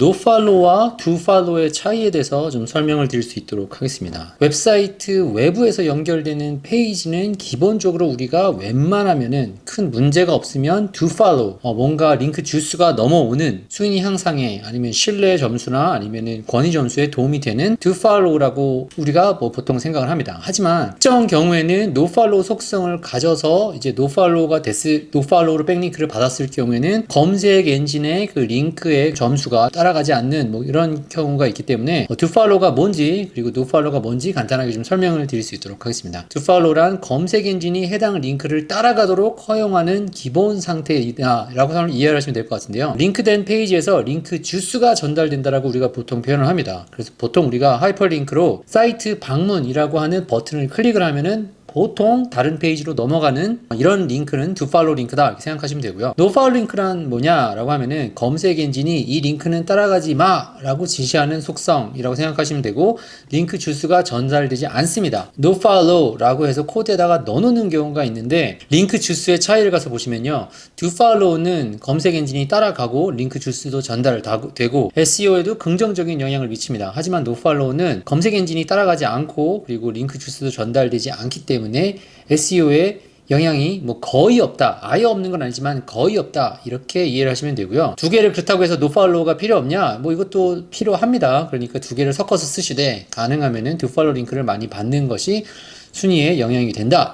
노팔로와 두팔로의 차이에 대해서 좀 설명을 드릴 수 있도록 하겠습니다. 웹사이트 외부에서 연결되는 페이지는 기본적으로 우리가 웬만하면은 큰 문제가 없으면 두팔로 어, 뭔가 링크 주수가 넘어오는 순위 향상에 아니면 신뢰 점수나 아니면은 권위 점수에 도움이 되는 두팔로우라고 우리가 뭐 보통 생각을 합니다. 하지만 특정 경우에는 노팔로우 속성을 가져서 이제 노팔로우가 됐을 노팔로우로 백링크를 받았을 경우에는 검색 엔진의 그 링크의 점수가 따라가지 않는 뭐 이런 경우가 있기 때문에 어, 두팔로우가 뭔지 그리고 노팔로우가 뭔지 간단하게 좀 설명을 드릴 수 있도록 하겠습니다. 두팔로우란 검색 엔진이 해당 링크를 따라가도록 허용 하는 기본 상태이다라고 이해를 하시면 될 것 같은데요. 링크된 페이지에서 링크 주수가 전달된다라고 우리가 보통 표현을 합니다. 그래서 보통 우리가 하이퍼링크로 사이트 방문이라고 하는 버튼을 클릭을 하면은 보통 다른 페이지로 넘어가는 이런 링크는 두팔로 링크다 이렇게 생각하시면 되고요. 노팔로 링크란 뭐냐라고 하면은 검색 엔진이 이 링크는 따라가지 마라고 지시하는 속성이라고 생각하시면 되고 링크 주수가 전달되지 않습니다. 노팔로우라고 해서 코드에다가 넣어놓는 경우가 있는데 링크 주수의 차이를 가서 보시면요. 두팔로우는 검색 엔진이 따라가고 링크 주수도 전달되고 SEO에도 긍정적인 영향을 미칩니다. 하지만 노팔로우는 검색 엔진이 따라가지 않고 그리고 링크 주수도 전달되지 않기 때문에 SEO에 영향이 뭐 거의 없다. 아예 없는 건 아니지만 거의 없다. 이렇게 이해를 하시면 되고요. 두 개를 그렇다고 해서 노팔로우가 필요 없냐? 뭐 이것도 필요합니다. 그러니까 두 개를 섞어서 쓰시되 가능하면은 두 팔로우 링크를 많이 받는 것이 순위에 영향이 된다.